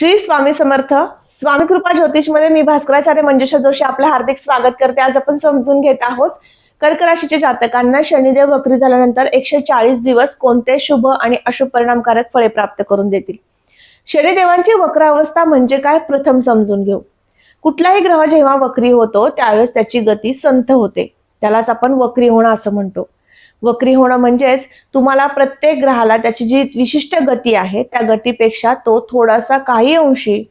श्री स्वामी समर्थ. स्वामी कृपा ज्योतिषमध्ये मी भास्कराचार्य मंजुषा जोशी आपलं हार्दिक स्वागत करते. आज आपण समजून घेत आहोत कर्क राशीच्या जातकांना शनिदेव वक्री झाल्यानंतर एकशे चाळीस दिवस कोणते शुभ आणि अशुभ परिणामकारक फळे प्राप्त करून देतील? शनिदेवांची वक्र अवस्था म्हणजे काय? प्रथम समजून घेऊ. कुठलाही ग्रह जेव्हा वक्री होतो त्यावेळेस त्याची गती संथ होते. त्यालाच आपण वक्री होणं असं म्हणतो. वक्री होणं म्हणजेच तुम्हाला प्रत्येक ग्रहाला त्याची जी विशिष्ट गती आहे त्या गतीपेक्षा तो थोडासा काही अंशी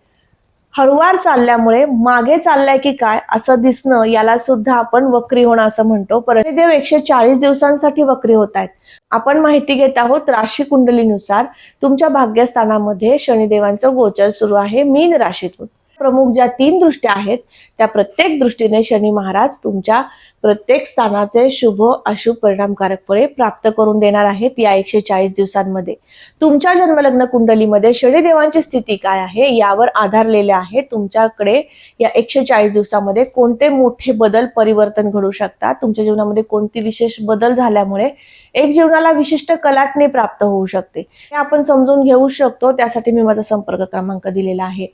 हळुवार चालल्यामुळे मागे चाललाय की काय असं दिसणं याला सुद्धा आपण वक्री होणं असं म्हणतो. परंतु देव एकशे चाळीस दिवसांसाठी वक्री होत आहेत. आपण माहिती घेत आहोत राशी कुंडलीनुसार. तुमच्या भाग्यस्थानामध्ये शनिदेवांचं गोचर सुरू आहे. मीन राशीतून. प्रमुख ज्या तीन दृष्ट्या आहेत त्या प्रत्येक दृष्टीने शनी महाराज तुमच्या प्रत्येक स्थानाचे शुभ अशुभ परिणामकारक फळे प्राप्त करून देणार आहेत या एकशे चाळीस दिवसांमध्ये. तुमच्या जन्मलग्न कुंडलीमध्ये शनिदेवांची स्थिती काय आहे यावर आधारलेले आहे. तुमच्याकडे या एकशे चाळीस दिवसामध्ये कोणते मोठे बदल परिवर्तन घडू शकतात? तुमच्या जीवनामध्ये कोणती विशेष बदल झाल्यामुळे एक जीवनाला विशिष्ट कलाटणी प्राप्त होऊ शकते? हे आपण समजून घेऊ शकतो. त्यासाठी मी माझा संपर्क क्रमांक दिलेला आहे.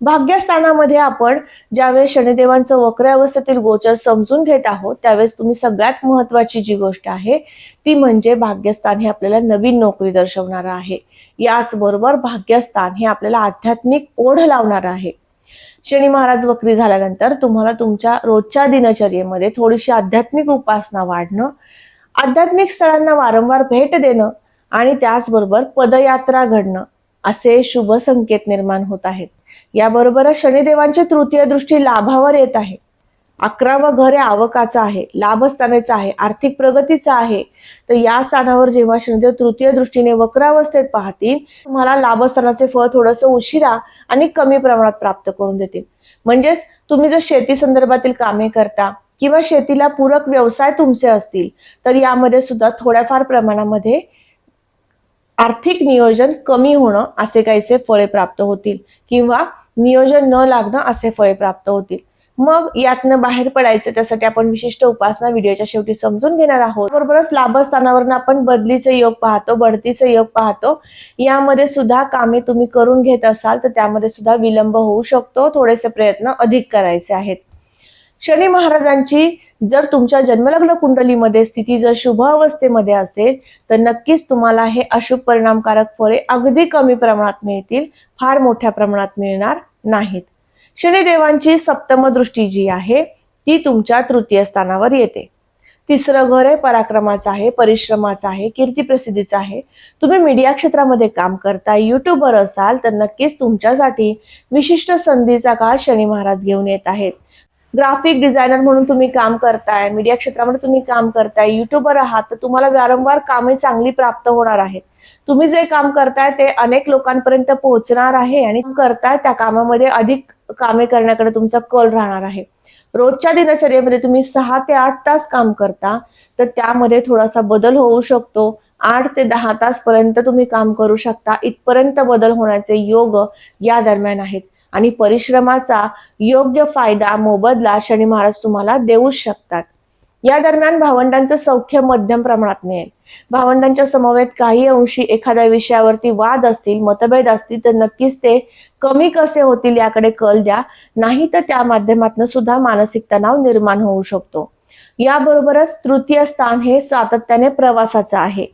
भाग्यस्थानामध्ये आपण ज्यावेळेस शनिदेवांचं वक्रावस्थेतील गोचर समजून घेत आहोत त्यावेळेस तुम्ही सगळ्यात महत्वाची जी गोष्ट आहे ती म्हणजे भाग्यस्थान हे आपल्याला नवीन नोकरी दर्शवणार आहे. याचबरोबर भाग्यस्थान हे आपल्याला आध्यात्मिक ओढ लावणार आहे. शनी महाराज वक्री झाल्यानंतर तुम्हाला तुमच्या रोजच्या दिनचर्येमध्ये थोडीशी आध्यात्मिक उपासना वाढणं आध्यात्मिक स्थळांना वारंवार भेट देणं आणि त्याचबरोबर पदयात्रा घडणं असे शुभ संकेत निर्माण होत आहेत. याबरोबरच शनिदेवांची तृतीय दृष्टी लाभावर येत आहे. अकरावं घर हे आवकाचं आहे लाभस्थानाचं आहे आर्थिक प्रगतीचं आहे. तर या स्थानावर जेव्हा शनिदेव तृतीय दृष्टीने वक्रावस्थेत पाहतील तुम्हाला लाभस्थानाचे फळ थोडंसं उशिरा आणि कमी प्रमाणात प्राप्त करून देतील. म्हणजेच तुम्ही जर शेती संदर्भातील कामे करता किंवा शेतीला पूरक व्यवसाय तुमचे असतील तर यामध्ये सुद्धा थोड्याफार प्रमाणामध्ये आर्थिक नियोजन कमी होणं असे काहीसे फळे प्राप्त होतील किंवा नियोजन न लागणं असे फळे प्राप्त होतील. मग यातनं बाहेर पडायचं त्यासाठी आपण विशिष्ट उपासना व्हिडिओच्या शेवटी समजून घेणार आहोत. बरोबरच लाभस्थानावरून आपण बदलीचे योग पाहतो बढतीचे योग पाहतो. यामध्ये सुद्धा कामे तुम्ही करून घेत असाल तर त्यामध्ये सुद्धा विलंब होऊ शकतो. थोडेसे प्रयत्न अधिक करायचे आहेत. शनी महाराजांची जर तुमच्या जन्मलग्न कुंडलीमध्ये स्थिती जर शुभ अवस्थेमध्ये असेल तर नक्कीच तुम्हाला हे अशुभ परिणामकारक फळे अगदी कमी प्रमाणात मिळतील फार मोठ्या प्रमाणात मिळणार नाहीत. शनिदेवांची सप्तम दृष्टी जी आहे ती तुमच्या तृतीय स्थानावर येते. तिसरं घर आहे पराक्रमाचं आहे परिश्रमाचं आहे कीर्ती प्रसिद्धीचं आहे. तुम्ही मीडिया क्षेत्रामध्ये काम करता युट्यूबर असाल तर नक्कीच तुमच्यासाठी विशिष्ट संधीचा काळ शनी महाराज घेऊन येत आहेत. ग्राफिक डिझायनर म्हणून तुम्ही काम करताय मीडिया क्षेत्रामध्ये तुम्ही काम करताय युट्यूबर आहात तर तुम्हाला वारंवार कामे चांगली प्राप्त होणार आहेत. तुम्ही जे काम करताय ते अनेक लोकांपर्यंत पोहोचणार आहे आणि करताय त्या कामामध्ये अधिक कामे करण्याकडे तुमचा कल राहणार आहे. रोजच्या दिनचर्येमध्ये तुम्ही सहा ते आठ तास काम करता तर त्यामध्ये थोडासा बदल होऊ शकतो. आठ ते दहा तास पर्यंत तुम्ही काम करू शकता. इथपर्यंत बदल होण्याचे योग या दरम्यान आहेत. आणि परिश्रमाचा योग्य फायदा मोबदला शनी महाराज तुम्हाला देऊच शकतात. या दरम्यान भावंडांचं सौख्य मध्यम प्रमाणात मिळेल. भावंडांच्या समवेत काही अंशी एखाद्या विषयावरती वाद असतील मतभेद असतील तर नक्कीच ते कमी कसे होतील याकडे कल द्या. नाही तर त्या माध्यमातून सुद्धा मानसिक तणाव निर्माण होऊ शकतो. याबरोबरच तृतीय स्थान हे सातत्याने प्रवासाचं आहे.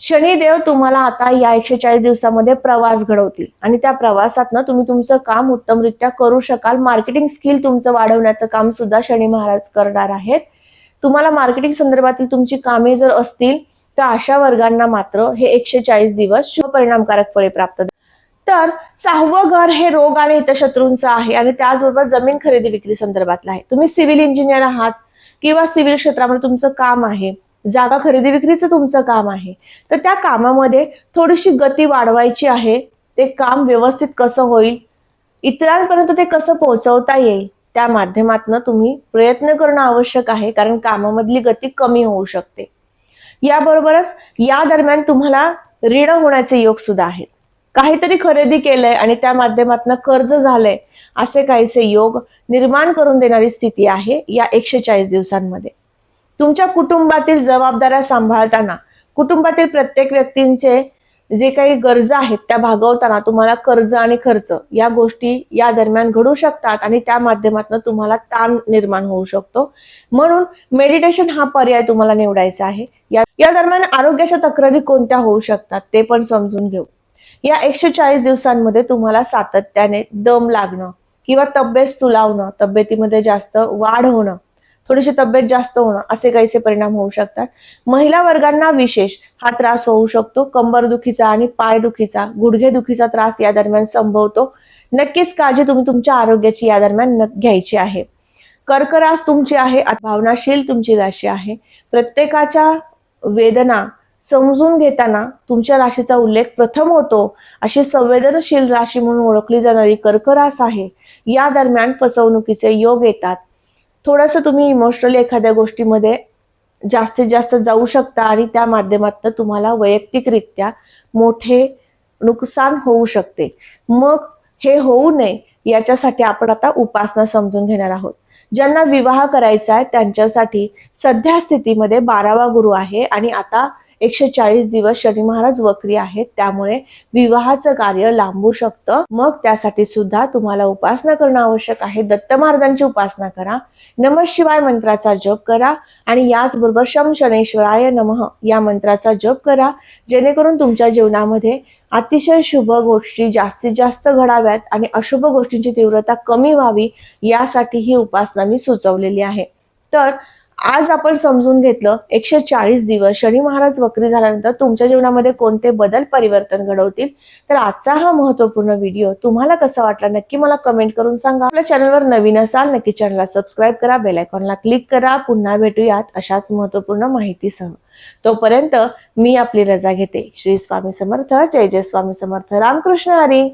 शनिदेव तुम्हाला आता या एकशे चाळीस दिवसामध्ये प्रवास घडवतील. आणि त्या प्रवासातनं तुम्ही तुमचं काम उत्तमरित्या करू शकाल. मार्केटिंग स्किल तुमचं वाढवण्याचं काम सुद्धा शनी महाराज करणार आहेत. तुम्हाला मार्केटिंग संदर्भातील तुमची कामे जर असतील तर अशा वर्गांना मात्र हे एकशे चाळीस दिवस शुभ परिणामकारक फळे प्राप्त तर सहावं घर हे रोग आणि हितशत्रूंचं आहे आणि त्याचबरोबर जमीन खरेदी विक्री संदर्भातलं आहे. तुम्ही सिव्हिल इंजिनियर आहात किंवा सिव्हिल क्षेत्रामध्ये तुमचं काम आहे. जागा खरेदी विक्रीचं तुमचं काम आहे. तर त्या कामामध्ये थोडीशी गती वाढवायची आहे. ते काम व्यवस्थित कसं होईल? इतरांपर्यंत ते कसं पोहोचवता येईल? त्या माध्यमातून तुम्ही प्रयत्न करणं आवश्यक आहे कारण कामामधली गती कमी होऊ शकते. याबरोबरच या दरम्यान तुम्हाला ऋण होण्याचे योग सुद्धा आहेत. काहीतरी खरेदी केलंय आणि त्या माध्यमातून कर्ज झालंय असे काहीसे योग निर्माण करून देणारी स्थिती आहे या एकशे चाळीस दिवसांमध्ये. तुमच्या कुटुंबातील जबाबदाऱ्या सांभाळताना कुटुंबातील प्रत्येक व्यक्तींचे जे काही गरजा आहेत त्या भागवताना तुम्हाला कर्ज आणि खर्च या गोष्टी या दरम्यान घडू शकतात आणि त्या माध्यमातून तुम्हाला ताण निर्माण होऊ शकतो. म्हणून मेडिटेशन हा पर्याय तुम्हाला निवडायचा आहे. या या दरम्यान आरोग्याच्या तक्रारी कोणत्या होऊ शकतात ते पण समजून घेऊ. या एकशे चाळीस दिवसांमध्ये तुम्हाला सातत्याने दम लागणं किंवा तब्येत सुलावणं तब्येतीमध्ये जास्त वाढ होणं थोडीशी तब्येत जास्त होणं असे काहीसे परिणाम होऊ शकतात. महिला वर्गांना विशेष हा त्रास होऊ शकतो. कंबरदुखीचा आणि पायदुखीचा गुडघेदुखीचा त्रास या दरम्यान संभवतो. नक्कीच काळजी तुम्ही तुमच्या आरोग्याची या दरम्यान न- घ्यायची आहे. कर्करास तुमची आहे भावनाशील तुमची राशी आहे. प्रत्येकाच्या वेदना समजून घेताना तुमच्या राशीचा उल्लेख प्रथम होतो. अशी संवेदनशील राशी म्हणून ओळखली जाणारी कर्करास आहे. या दरम्यान फसवणुकीचे योग येतात. थोडंसं तुम्ही इमोशनली एखाद्या गोष्टीमध्ये जास्तीत जास्त जाऊ शकता आणि त्या माध्यमातून तुम्हाला वैयक्तिकरित्या मोठे नुकसान होऊ शकते. मग हे होऊ नये याच्यासाठी आपण आता उपासना समजून घेणार आहोत. ज्यांना विवाह करायचा आहे त्यांच्यासाठी सध्या स्थितीमध्ये बारावा गुरु आहे आणि आता एकशे चाळीस दिवस शनी महाराज वक्री आहेत. त्यामुळे विवाहाचं कार्य लांबू शकतं. मग त्यासाठी सुद्धा तुम्हाला उपासना करणं आवश्यक आहे. दत्त महाराजांची उपासना करा. नम शिवाय मंत्राचा जप करा. आणि याचबरोबर शम शनेश्वराय नमः या मंत्राचा जप करा. जेणेकरून तुमच्या जीवनामध्ये अतिशय शुभ गोष्टी जास्तीत जास्त घडाव्यात आणि अशुभ गोष्टींची तीव्रता कमी व्हावी यासाठी ही उपासना मी सुचवलेली आहे. तर आज आपण समजून घेतलं एकशे चाळीस दिवस शनी महाराज वक्री झाल्यानंतर तुमच्या जीवनामध्ये कोणते बदल परिवर्तन घडवतील? तर आजचा हा महत्त्वपूर्ण व्हिडिओ तुम्हाला कसा वाटला नक्की मला कमेंट करून सांगा. आपल्या चॅनलवर नवीन असाल नक्की चॅनलला सबस्क्राईब करा बेल आयकॉनला क्लिक करा. पुन्हा भेटूयात अशाच महत्त्वपूर्ण माहितीसह. तोपर्यंत मी आपली रजा घेते. श्री स्वामी समर्थ. जय जय स्वामी समर्थ. रामकृष्ण हरी.